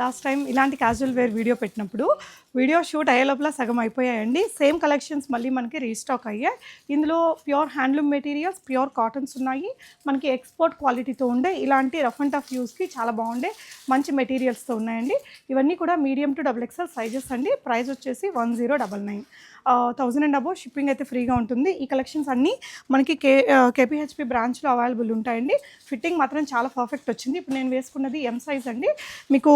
Last time ఇలాంటి casual wear video పెట్టినప్పుడు video shoot అయ్యే లోపల సగం అయిపోయాయండి. సేమ్ కలెక్షన్స్ మళ్ళీ మనకి రీస్టాక్ అయ్యాయి. ఇందులో pure handloom materials pure cottons ఉన్నాయి. మనకి ఎక్స్పోర్ట్ క్వాలిటీతో ఉండే ఇలాంటి రఫ్ అండ్ టఫ్ యూస్కి చాలా బాగుండే మంచి మెటీరియల్స్తో ఉన్నాయండి. ఇవన్నీ కూడా medium to double XL sizes అండి. ప్రైస్ వచ్చేసి one zero double nine thousand and above shipping అయితే ఫ్రీగా ఉంటుంది. ఈ కలెక్షన్స్ అన్నీ మనకి కే కేపీహెచ్పి బ్రాంచ్లో అవైలబుల్ ఉంటాయండి. ఫిట్టింగ్ మాత్రం చాలా పర్ఫెక్ట్ వచ్చింది. ఇప్పుడు నేను వేసుకున్నది ఎం సైజ్ అండి. మీకు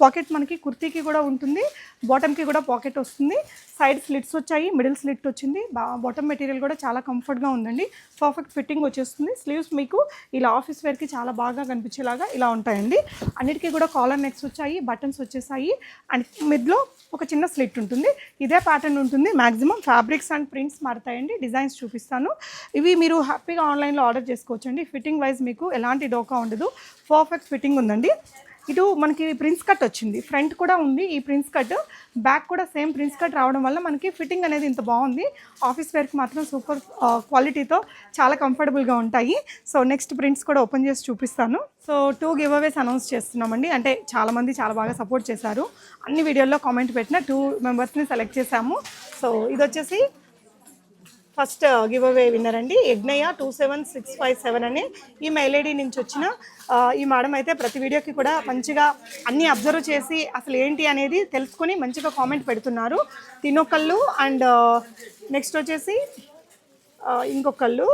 పాకెట్ మనకి కుర్తీకి కూడా ఉంటుంది బాటమ్కి కూడా పాకెట్ వస్తుంది. సైడ్ స్లిట్స్ వచ్చాయి మిడిల్ స్లిట్ వచ్చింది. బాటమ్ మెటీరియల్ కూడా చాలా కంఫర్ట్గా ఉందండి. పర్ఫెక్ట్ ఫిట్టింగ్ వచ్చేస్తుంది. స్లీవ్స్ మీకు ఇలా ఆఫీస్ వేర్కి చాలా బాగా కనిపించేలాగా ఇలా ఉంటాయండి. అన్నిటికీ కూడా కాలర్ నెక్స్ వచ్చాయి బటన్స్ వచ్చేసాయి. అండ్ మిడ్లో ఒక చిన్న స్లిట్ ఉంటుంది. ఇదే ప్యాటర్న్ ఉంటుంది. మ్యాక్సిమం ఫ్యాబ్రిక్స్ అండ్ ప్రింట్స్ మారుతాయండి. డిజైన్స్ చూపిస్తాను. ఇవి మీరు హ్యాపీగా ఆన్లైన్లో ఆర్డర్ చేసుకోవచ్చండి. ఫిట్టింగ్ వైజ్ మీకు ఎలాంటి డోకా ఉండదు. పర్ఫెక్ట్ ఫిట్టింగ్ ఉందండి. ఇటు మనకి ప్రిన్స్ కట్ వచ్చింది. ఫ్రంట్ కూడా ఉంది ఈ ప్రిన్స్ కట్. బ్యాక్ కూడా సేమ్ ప్రిన్స్ కట్ రావడం వల్ల మనకి ఫిట్టింగ్ అనేది ఇంత బాగుంది. ఆఫీస్ వేర్కి మాత్రం సూపర్ క్వాలిటీతో చాలా కంఫర్టబుల్గా ఉంటాయి. సో నెక్స్ట్ ప్రింట్స్ కూడా ఓపెన్ చేసి చూపిస్తాను. So two giveaways announce చేస్తున్నామండి. అంటే చాలామంది చాలా బాగా సపోర్ట్ చేశారు. అన్ని వీడియోల్లో కామెంట్ పెట్టిన టూ మెంబర్స్ని సెలెక్ట్ చేశాము. సో ఇది వచ్చేసి ఫస్ట్ గివ్ అవే విన్నర్ అండి. Yagnaiah two seven six five seven అని ఈ మెయిల్ ఐడి నుంచి వచ్చిన ఈ మేడం అయితే ప్రతి వీడియోకి కూడా మంచిగా అన్నీ అబ్జర్వ్ చేసి అసలు ఏంటి అనేది తెలుసుకొని మంచిగా కామెంట్ పెడుతున్నారు. తినొకళ్ళు అండ్ నెక్స్ట్ వచ్చేసి ఇంకొకళ్ళు.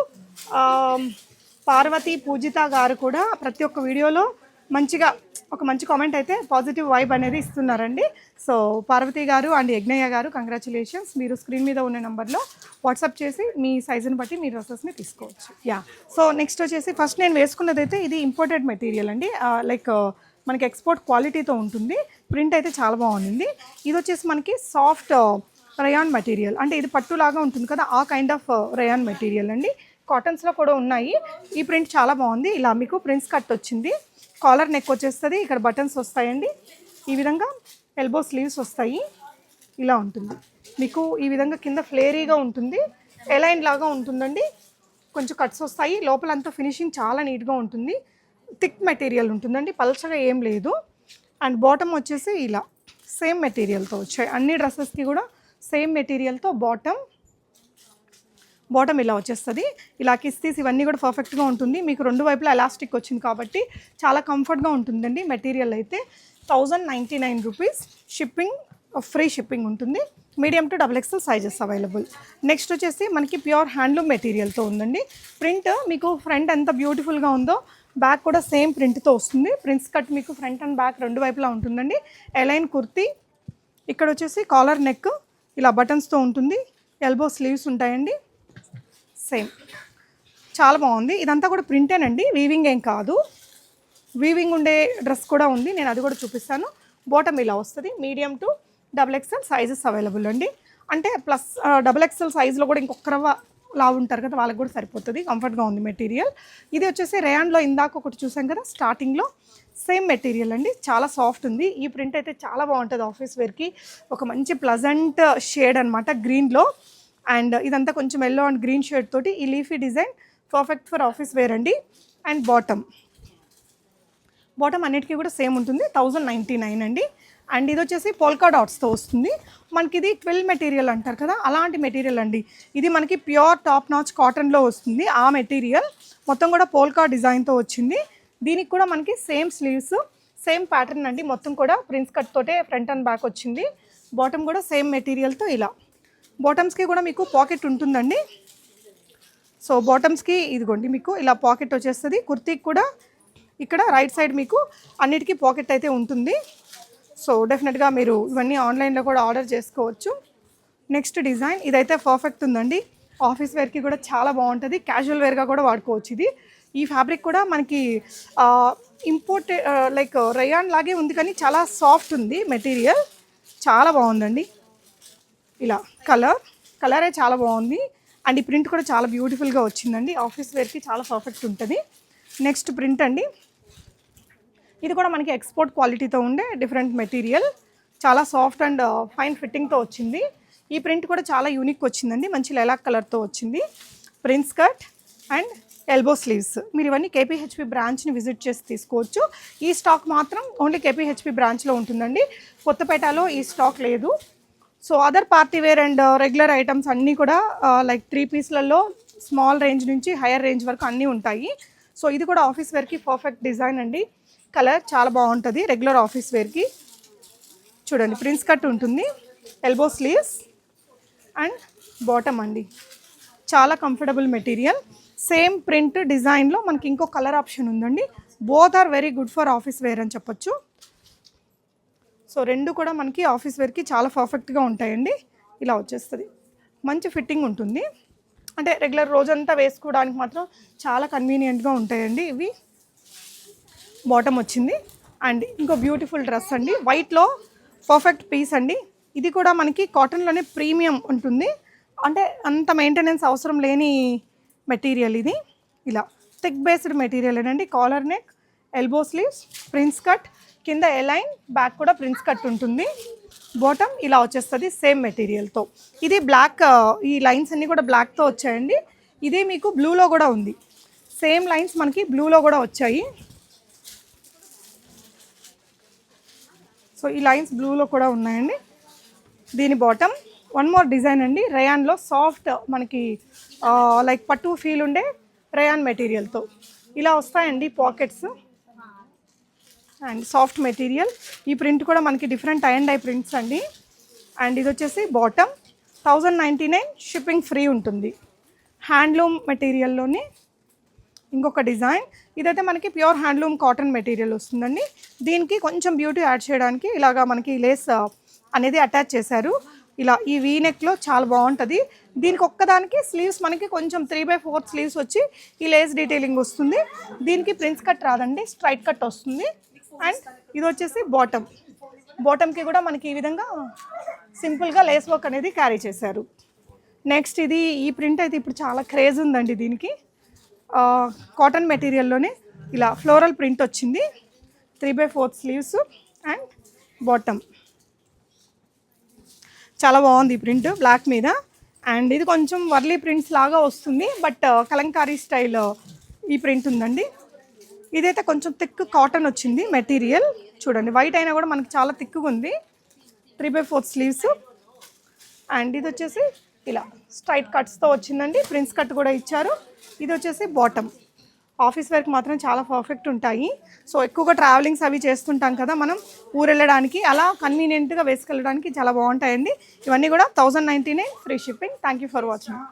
పార్వతి పూజిత గారు కూడా ప్రతి ఒక్క వీడియోలో మంచిగా ఒక మంచి కామెంట్ అయితే పాజిటివ్ వైబ్ అనేది ఇస్తున్నారండి. సో పార్వతి గారు అండ్ యజ్ఞయ్య గారు కంగ్రాచులేషన్స్ మీరు స్క్రీన్ మీద ఉన్న నెంబర్లో వాట్సాప్ చేసి మీ సైజుని బట్టి మీ డ్రెస్సెస్ని తీసుకోవచ్చు. యా సో నెక్స్ట్ వచ్చేసి ఫస్ట్ నేను వేసుకున్నది అయితే ఇది ఇంపోర్టెడ్ మెటీరియల్ అండి. Uh, లైక్ uh, మనకి ఎక్స్పోర్ట్ క్వాలిటీతో ఉంటుంది. ప్రింట్ అయితే చాలా బాగుంది. ఇది వచ్చేసి మనకి సాఫ్ట్ రయాన్ మెటీరియల్ అంటే ఇది పట్టులాగా ఉంటుంది కదా ఆ కైండ్ ఆఫ్ రయాన్ మెటీరియల్ అండి. కాటన్స్లో కూడా ఉన్నాయి. ఈ ప్రింట్ చాలా బాగుంది. ఇలా మీకు ప్రింట్స్ కట్ వచ్చింది. కాలర్ నెక్ వచ్చేస్తుంది. ఇక్కడ బటన్స్ వస్తాయండి. ఈ విధంగా ఎల్బో స్లీవ్స్ వస్తాయి. ఇలా ఉంటుంది. మీకు ఈ విధంగా కింద ఫ్లేరీగా ఉంటుంది. ఎలైన్ లాగా ఉంటుందండి. కొంచెం కట్స్ వస్తాయి. లోపలంతా ఫినిషింగ్ చాలా నీట్గా ఉంటుంది. థిక్ మెటీరియల్ ఉంటుందండి. పల్చగా ఏం లేదు. అండ్ బాటమ్ వచ్చేసి ఇలా సేమ్ మెటీరియల్తో వచ్చాయి. అన్ని డ్రెస్సెస్కి కూడా సేమ్ మెటీరియల్తో బాటమ్ బాటమ్ ఇలా వచ్చేస్తుంది. ఇలా కిస్తీస్ ఇవన్నీ కూడా పర్ఫెక్ట్గా ఉంటుంది. మీకు రెండు వైపులా ఎలాస్టిక్ వచ్చింది కాబట్టి చాలా కంఫర్ట్గా ఉంటుందండి మెటీరియల్ అయితే. Thousand ninety nine rupees shipping free shipping ఉంటుంది. Medium to double XL sizes available next వచ్చేసి మనకి ప్యూర్ హ్యాండ్లూమ్ మెటీరియల్తో ఉందండి. ప్రింట్ మీకు ఫ్రంట్ ఎంత బ్యూటిఫుల్గా ఉందో బ్యాక్ కూడా సేమ్ ప్రింట్తో వస్తుంది. ప్రింట్స్ కట్ మీకు ఫ్రంట్ అండ్ బ్యాక్ రెండు వైపులా ఉంటుందండి. ఎలైన్ కుర్తీ ఇక్కడ వచ్చేసి కాలర్ నెక్ ఇలా బటన్స్తో ఉంటుంది. ఎల్బో స్లీవ్స్ ఉంటాయండి. సేమ్ చాలా బాగుంది. ఇదంతా కూడా ప్రింటేనండి వీవింగ్ ఏం కాదు. వీవింగ్ ఉండే డ్రెస్ కూడా ఉంది. నేను అది కూడా చూపిస్తాను. బాటమ్ ఇలా వస్తుంది. Medium to double XL sizes available అండి. అంటే ప్లస్ డబుల్ ఎక్స్ఎల్ సైజులో కూడా ఇంకొక రవ్వ లావు ఉంటారు కదా వాళ్ళకి కూడా సరిపోతుంది. కంఫర్ట్గా ఉంది మెటీరియల్ ఇది వచ్చేసి రేయాన్లో ఇందాక ఒకటి చూసాం కదా స్టార్టింగ్లో సేమ్ మెటీరియల్ అండి. చాలా సాఫ్ట్ ఉంది. ఈ ప్రింట్ అయితే చాలా బాగుంటుంది ఆఫీస్ వేర్కి ఒక మంచి ప్లజెంట్ షేడ్ అనమాట గ్రీన్లో అండ్ ఇదంతా కొంచెం ఎల్లో అండ్ గ్రీన్ షేడ్ తోటి ఈ leafy design perfect for office wear అండి. అండ్ బాటమ్ బాటమ్ అన్నిటికీ కూడా సేమ్ ఉంటుంది. థౌజండ్ నైంటీ నైన్ అండి. అండ్ ఇది వచ్చేసి పోల్కా డాట్స్తో వస్తుంది. మనకి ఇది ట్వెల్వ్ మెటీరియల్ అంటారు కదా అలాంటి మెటీరియల్ అండి. ఇది మనకి ప్యూర్ టాప్ నాచ్ కాటన్లో వస్తుంది. ఆ మెటీరియల్ మొత్తం కూడా పోల్కా డిజైన్తో వచ్చింది. దీనికి కూడా మనకి సేమ్ స్లీవ్స్ సేమ్ ప్యాటర్న్ అండి. మొత్తం కూడా ప్రిన్స్ కట్ తోటే ఫ్రంట్ అండ్ బ్యాక్ వచ్చింది. బాటమ్ కూడా సేమ్ మెటీరియల్తో ఇలా. బాటమ్స్కి కూడా మీకు పాకెట్ ఉంటుందండి. సో బాటమ్స్కి ఇదిగోండి మీకు ఇలా పాకెట్ వచ్చేస్తుంది. కుర్తీకి కూడా ఇక్కడ రైట్ సైడ్ మీకు అన్నిటికీ పాకెట్ అయితే ఉంటుంది. సో డెఫినెట్గా మీరు ఇవన్నీ ఆన్లైన్లో కూడా ఆర్డర్ చేసుకోవచ్చు. నెక్స్ట్ డిజైన్ ఇదైతే పర్ఫెక్ట్ ఉందండి. ఆఫీస్ వేర్కి కూడా చాలా బాగుంటుంది. క్యాజువల్ వేర్గా కూడా వాడుకోవచ్చు ఇది. ఈ ఫ్యాబ్రిక్ కూడా మనకి ఇంపోర్ట్ లైక్ రయాన్ లాగే ఉంది కానీ చాలా సాఫ్ట్ ఉంది మెటీరియల్. చాలా బాగుందండి. ఇలా కలర్ కలరే చాలా బాగుంది. అండ్ ఈ ప్రింట్ కూడా చాలా బ్యూటిఫుల్గా వచ్చిందండి. ఆఫీస్ వేర్కి చాలా పర్ఫెక్ట్ ఉంటుంది. నెక్స్ట్ ప్రింట్ అండి. ఇది కూడా మనకి ఎక్స్పోర్ట్ క్వాలిటీతో ఉండే డిఫరెంట్ మెటీరియల్. చాలా సాఫ్ట్ అండ్ ఫైన్ ఫిట్టింగ్తో వచ్చింది. ఈ ప్రింట్ కూడా చాలా యూనిక్ వచ్చిందండి. మంచి లెలాక్ కలర్తో వచ్చింది. Prince cut and elbow sleeves. మీరు ఇవన్నీ కేపీహెచ్పి బ్రాంచ్ని విజిట్ చేసి తీసుకోవచ్చు. ఈ స్టాక్ మాత్రం ఓన్లీ కేపీహెచ్పి బ్రాంచ్లో ఉంటుందండి. కొత్తపేటలో ఈ స్టాక్ లేదు. So other party wear and regular items అన్నీ కూడా లైక్ త్రీ పీస్లలో స్మాల్ రేంజ్ నుంచి హైయర్ రేంజ్ వరకు అన్నీ ఉంటాయి. సో ఇది కూడా ఆఫీస్ వేర్కి పర్ఫెక్ట్ డిజైన్ అండి. కలర్ చాలా బాగుంటుంది రెగ్యులర్ ఆఫీస్ వేర్కి చూడండి ప్రిన్స్ కట్ ఉంటుంది. ఎల్బో స్లీవ్స్ అండ్ బాటమ్ అండి. చాలా కంఫర్టబుల్ మెటీరియల్ సేమ్ ప్రింట్ డిజైన్లో మనకి ఇంకో కలర్ ఆప్షన్ ఉందండి. Both are very good for office wear అని చెప్పొచ్చు. సో రెండు కూడా మనకి ఆఫీస్ వేర్కి చాలా పర్ఫెక్ట్గా ఉంటాయండి. ఇలా వచ్చేస్తుంది. మంచి ఫిట్టింగ్ ఉంటుంది. అంటే రెగ్యులర్ రోజంతా వేసుకోవడానికి మాత్రం చాలా కన్వీనియంట్గా ఉంటాయండి ఇవి. బాటమ్ వచ్చింది. అండ్ ఇంకో బ్యూటిఫుల్ డ్రెస్ అండి. వైట్లో పర్ఫెక్ట్ పీస్ అండి. ఇది కూడా మనకి కాటన్లోనే ప్రీమియం ఉంటుంది. అంటే అంత మెయింటెనెన్స్ అవసరం లేని మెటీరియల్ ఇది. ఇలా థిక్ బేస్డ్ మెటీరియల్ అండి collar neck elbow sleeves prince cut కింద ఎలైన్ బ్యాక్ కూడా ప్రిన్స్ కట్ ఉంటుంది. బాటమ్ ఇలా వచ్చేస్తుంది సేమ్ మెటీరియల్తో ఇది బ్లాక్ ఈ లైన్స్ అన్నీ కూడా బ్లాక్తో వచ్చాయండి. ఇదే మీకు బ్లూలో కూడా ఉంది. సేమ్ లైన్స్ మనకి బ్లూలో కూడా వచ్చాయి. సో ఈ లైన్స్ బ్లూలో కూడా ఉన్నాయండి. దీని బాటమ్ వన్ మోర్ డిజైన్ అండి. రయాన్లో సాఫ్ట్ మనకి లైక్ పట్టు ఫీల్ ఉండే రయాన్ మెటీరియల్తో ఇలా వస్తాయండి పాకెట్స్ అండ్ సాఫ్ట్ మెటీరియల్. ఈ ప్రింట్ కూడా మనకి different I and I prints అండి. అండ్ ఇది వచ్చేసి bottom. Thousand ninety nine shipping free ఉంటుంది. హ్యాండ్లూమ్ మెటీరియల్లోని ఇంకొక డిజైన్. ఇదైతే మనకి ప్యూర్ హ్యాండ్లూమ్ కాటన్ మెటీరియల్ వస్తుందండి. దీనికి కొంచెం బ్యూటీ యాడ్ చేయడానికి ఇలాగా మనకి లేస్ అనేది అటాచ్ చేశారు. ఇలా ఈ వీ నెక్లో చాలా బాగుంటుంది. దీనికి ఒక్కదానికి స్లీవ్స్ మనకి కొంచెం త్రీ బై ఫోర్ స్లీవ్స్ వచ్చి ఈ లేస్ డీటెయిలింగ్ వస్తుంది. దీనికి ప్రిన్స్ కట్ రాదండి స్ట్రైట్ కట్ వస్తుంది. అండ్ ఇది వచ్చేసి బాటమ్ బాటమ్కి కూడా మనకి ఈ విధంగా సింపుల్గా లేస్ వర్క్ అనేది క్యారీ చేశారు. నెక్స్ట్ ఇది ఈ ప్రింట్ అయితే ఇప్పుడు చాలా క్రేజ్ ఉందండి దీనికి. కాటన్ మెటీరియల్లోనే ఇలా ఫ్లోరల్ ప్రింట్ వచ్చింది. Three by fourth sleeves and bottom చాలా బాగుంది ఈ ప్రింట్ బ్లాక్ మీద. అండ్ ఇది కొంచెం వర్లీ ప్రింట్స్ లాగా వస్తుంది బట్ కలంకారీ స్టైల్ ఈ ప్రింట్ ఉందండి. ఇదైతే కొంచెం థిక్ కాటన్ వచ్చింది మెటీరియల్ చూడండి వైట్ అయినా కూడా మనకి చాలా థిక్గా ఉంది. Three by fourth sleeves and ఇది వచ్చేసి ఇలా స్ట్రైట్ కట్స్తో వచ్చిందండి. ప్రిన్స్ కట్ కూడా ఇచ్చారు. ఇది వచ్చేసి బాటమ్ ఆఫీస్ వర్క్ మాత్రం చాలా పర్ఫెక్ట్ ఉంటాయి. సో ఎక్కువగా ట్రావెలింగ్స్ అవి చేస్తుంటాం కదా మనం ఊరు వెళ్ళడానికి అలా కన్వీనియంట్గా వేసుకెళ్ళడానికి చాలా బాగుంటాయండి. ఇవన్నీ కూడా thousand ninety nine free shipping thank you for watching